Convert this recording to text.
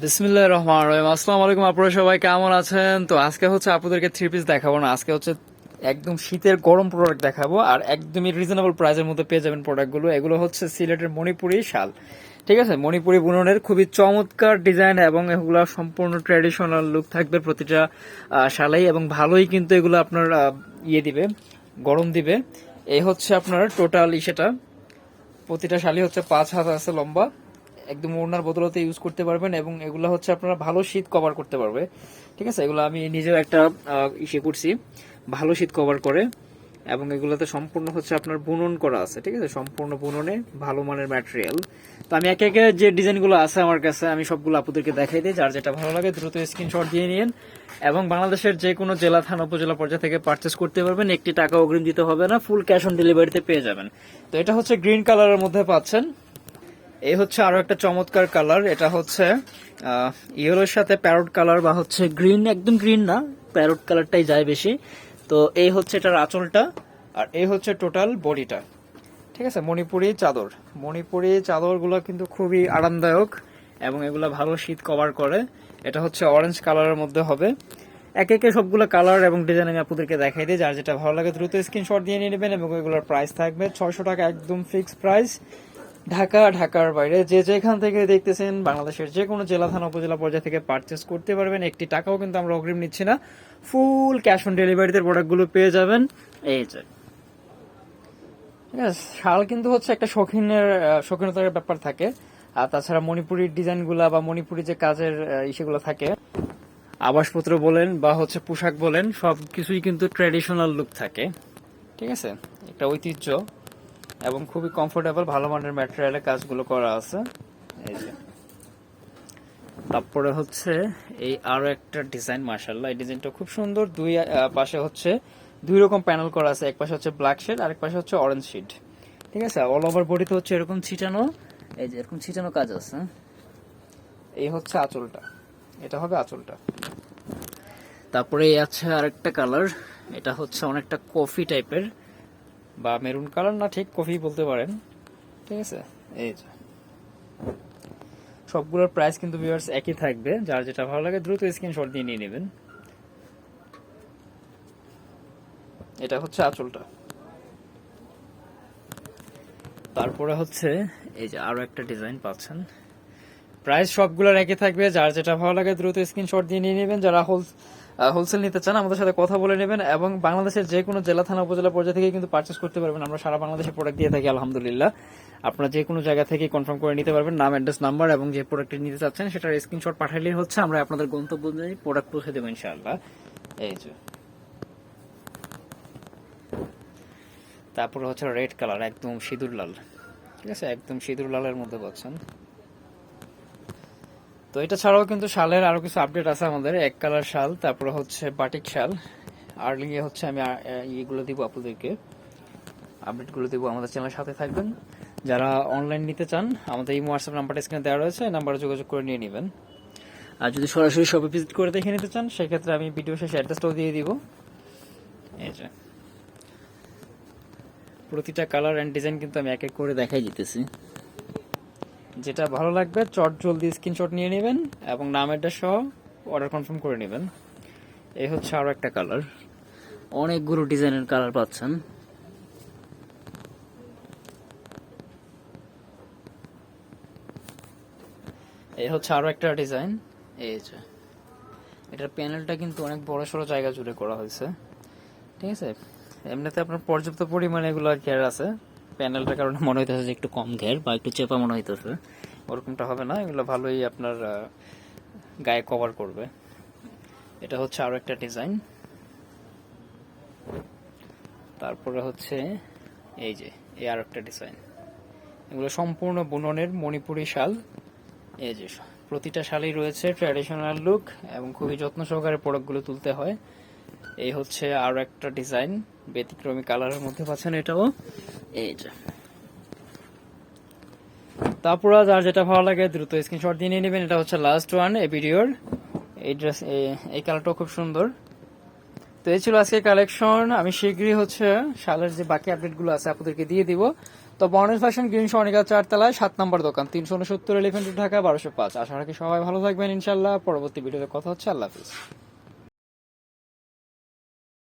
বিসমিল্লাহ রহমান রহিম। আসসালামু আলাইকুম আপনারা সবাই কেমন আছেন? তো আজকে হচ্ছে আপনাদেরকে থ্রি পিস দেখাবো না, আজকে হচ্ছে একদম শীতের গরম প্রোডাক্ট দেখাবো, আর একদমই রিজনেবল প্রাইসের মধ্যে পেয়ে যাবেন প্রোডাক্টগুলো এগুলো হচ্ছে সিলেটের মণিপুরি শাল। ঠিক আছে? মণিপুরি বুননের খুবই চমৎকার ডিজাইন এবং এগুলো সম্পূর্ণ ট্র্যাডিশনাল লুক থাকবে প্রতিটা শালেই এবং ভালোই কিন্তু এগুলো আপনার ইয়ে দিবে, গরম দিবে। এই হচ্ছে আপনার টোটাল ইসেটা। প্রতিটা শালি হচ্ছে পাঁচ হাত আছে লম্বা। একদম ওড়নার বদলতে ইউজ করতে পারবেন এবং এগুলো হচ্ছে আপনারা ভালো শীত কভার করতে পারবে। ঠিক আছে? এগুলো আমি নিজেও একটা ইসে করছি। ভালো শীত কভার করে এবং এগুলোতে সম্পূর্ণ হচ্ছে আপনার বুনন করা আছে। ঠিক আছে? সম্পূর্ণ বুননে ভালো মানের ম্যাটেরিয়াল তো আমি একে একে যে ডিজাইনগুলো আছে আমার কাছে, আমি সবগুলো আপুদেরকে দেখাই দিই। যার যেটা ভালো লাগে দ্রুত স্ক্রিনশট দিয়ে নিন এবং বাংলাদেশের যে কোনো জেলা, থানা, উপজেলা পর্যায়ে থেকে পারচেস করতে পারবেন। একটি টাকা অগ্রিম দিতে হবে না ফুল ক্যাশ অন ডেলিভারিতে পেয়ে যাবেন। তো এটা হচ্ছে গ্রিন কালারের মধ্যে পাচ্ছেন। এই হচ্ছে আরও একটা চমৎকার কালার, এটা হচ্ছে ইয়েলোর সাথে প্যারট কালার বা হচ্ছে গ্রিন, একদম গ্রিন না, প্যারট কালারটাই যায় বেশি। তো এই হচ্ছে এটার আঁচলটা, আর এই হচ্ছে টোটাল বডিটা। ঠিক আছে, মণিপুরি চাদর। মণিপুরি চাদরগুলো কিন্তু খুবই আরামদায়ক এবং এগুলো ভালো শীত কভার করে। এটা হচ্ছে অরেঞ্জ কালারের মধ্যে হবে। একে একে সবগুলো কালার এবং ডিজাইন আমি আপনাদেরকে দেখাই দিই। যার যেটা ভালো লাগে দ্রুত স্ক্রিনশট দিয়ে নিয়ে নেবেন এবং এগুলোর প্রাইস থাকবে। ছয়শো টাকা একদম ফিক্সড প্রাইস ঢাকা, ঢাকার বাইরে যে যেখান থেকে দেখতেছেন বাংলাদেশের যে কোনো জেলা, থানা, উপজেলা পর্যায়ে থেকে পারচেস করতে পারবেন। একটি টাকাও কিন্তু আমরা অগ্রিম নিচ্ছি না। ফুল ক্যাশ অন ডেলিভারিতে প্রোডাক্টগুলো পেয়ে যাবেন। এই যে। শাল কিন্তু হচ্ছে একটা শৌখিনের শৌখিনতার ব্যাপার থাকে। আর তাছাড়া মণিপুরি ডিজাইনগুলা বা মণিপুরি যে কাজের ইসেগুলো থাকে। আবাসপত্র বলেন বা হচ্ছে পোশাক বলেন সব কিছুই কিন্তু ট্র্যাডিশনাল লুক থাকে। ঠিক আছে, একটা ঐতিহ্য। এবং খুবই কমফোর্টেবল ভালো মানের ম্যাটেরিয়ালে কাজগুলো করা আছে। এই যে। তারপরে হচ্ছে এই আরও একটা ডিজাইন মার্শাল্লাহ এই ডিজাইনটা খুব সুন্দর। দুই পাশে হচ্ছে দুই রকম প্যানেল করা আছে, এক পাশে হচ্ছে ব্ল্যাক শেড আরেক পাশে হচ্ছে অরেঞ্জ শেড ঠিক আছে? অল ওভার বডিতে হচ্ছে এরকম ছিটানো, এই যে এরকম ছিটানো কাজ আছে। এই হচ্ছে আঁচলটা। এটা হবে আঁচলটা। তারপরে এই আছে আরেকটা কালার এটা হচ্ছে অনেকটা কফি টাইপের বা মেরুন কালার না ঠিক কফি বলতে পারেন। ঠিক আছে? এই যে। সবগুলোর প্রাইস কিন্তু ভিউয়ার্স একই থাকবে। যার যেটা ভালো লাগে দ্রুত স্ক্রিনশট দিয়ে নিয়ে নেবেন। এটা হচ্ছে আঁচলটা। তারপরে হচ্ছে এই যে আরও একটা ডিজাইন পাচ্ছেন। প্রাইস সবগুলোর একই থাকবে। যার যেটা ভালো লাগে দ্রুত স্ক্রিনশট দিয়ে নিয়ে নেবেন। যারা হোল হোলসেল নিতে চান, আমাদের সাথে কথা বলে নেবেন এবং বাংলাদেশের যে কোনো জেলা, থানা, উপজেলা পর্যায়ে থেকে কিন্তু পারচেস করতে পারবেন। আমরা সারা বাংলাদেশে প্রোডাক্ট দিয়ে থাকি, আলহামদুলিল্লাহ। আপনারা যে কোনো জায়গা থেকে কনফার্ম করে নিতে পারবেন নাম অ্যাড্রেস নাম্বার এবং যে প্রোডাক্টটি নিতে চাচ্ছেন, সেটার স্ক্রিনশট পাঠালেই হচ্ছে, আমরা আপনাদের গন্তব্য অনুযায়ী প্রোডাক্ট পৌঁছে দেবো, ইনশাআল্লাহ। এই যে। তারপরে হচ্ছে রেড কালার একদম সিঁদুর লাল। ঠিক আছে? একদম সিঁদুর লালের মধ্যে পাচ্ছেন। তো এটা ছাড়াও কিন্তু শালের আরও কিছু আপডেট আছে আমাদের, এক কালার শাল, তারপরে হচ্ছে বাটিক শাল। আর্লি হচ্ছে আমি ইয়েগুলো দিব আপনাদেরকে। আপডেটগুলো দিব আমাদের চ্যানেলের সাথে থাকবেন। যারা অনলাইন নিতে চান, আমাদের এই হোয়াটসঅ্যাপ নাম্বারটা স্ক্রিনে দেওয়া রয়েছে নাম্বারে যোগাযোগ করে নিয়ে নেবেন। আর যদি সরাসরি শপে ভিজিট করে দেখে নিতে চান, সেক্ষেত্রে আমি ভিডিও শেষে অ্যাড্রেসটাও দিয়ে দিব। এই যে। প্রতিটা কালার অ্যান্ড ডিজাইন কিন্তু আমি এক এক করে দেখাই দিতেছি। যেটা ভালো লাগবে, চট জলদি স্ক্রিনশট নিয়ে নেবেন এবং নামেরটা সহ অর্ডার কনফার্ম করে নেবেন। এই হচ্ছে আরও একটা কালার অনেকগুলো ডিজাইনের কালার পাচ্ছেন। এই হচ্ছে আরও একটা ডিজাইন এই যে, এটার প্যানেলটা কিন্তু অনেক বড় সড়ো জায়গা জুড়ে করা হয়েছে। ঠিক আছে? এমনিতে আপনার পর্যাপ্ত পরিমাণে এগুলো ঘের আছে। প্যানেলটার কারণে মনে হইতেছে যে একটু কম ঘের বা একটু চেপা মনে হইতেছে। ওরকমটা হবে না, এগুলো ভালোই আপনার গায়ে কভার করবে। এটা হচ্ছে আরও একটা ডিজাইন তারপরে হচ্ছে এই যে, এই আর একটা ডিজাইন এগুলো সম্পূর্ণ বুননের মণিপুরি শাল। এই যে, প্রতিটা শালেই রয়েছে ট্র্যাডিশনাল লুক এবং খুবই যত্ন সহকারে প্রোডাক্টগুলো তুলতে হয়। এই হচ্ছে আরও একটা ডিজাইন ব্যতিক্রমী কালারের মধ্যে পাচ্ছেন এটাও। এই যে। তারপর আর যেটা ভালো লাগে দ্রুত স্ক্রিনশট দিয়ে নিয়ে নেবেন, এটা হচ্ছে লাস্ট ওয়ান এই ভিডিওর এই ড্রেস এই কালারটাও খুব সুন্দর। তো এই ছিল আজকে কালেকশন আমি শীঘ্রই হচ্ছে শালের যে বাকি আপডেটগুলো আছে আপনাদেরকে দিয়ে দিব। তো বর্ণের ফ্যাশন গ্রিন সনিকা চারতলায়, সাত নম্বর দোকান, তিনশো উনসত্তর এলিফেন্ট ঢাকা, বারোশো পাঁচ। আশা রাখি সবাই ভালো থাকবেন ইনশাল্লাহ পরবর্তী ভিডিওতে কথা হচ্ছে। আল্লাহ হাফিজ।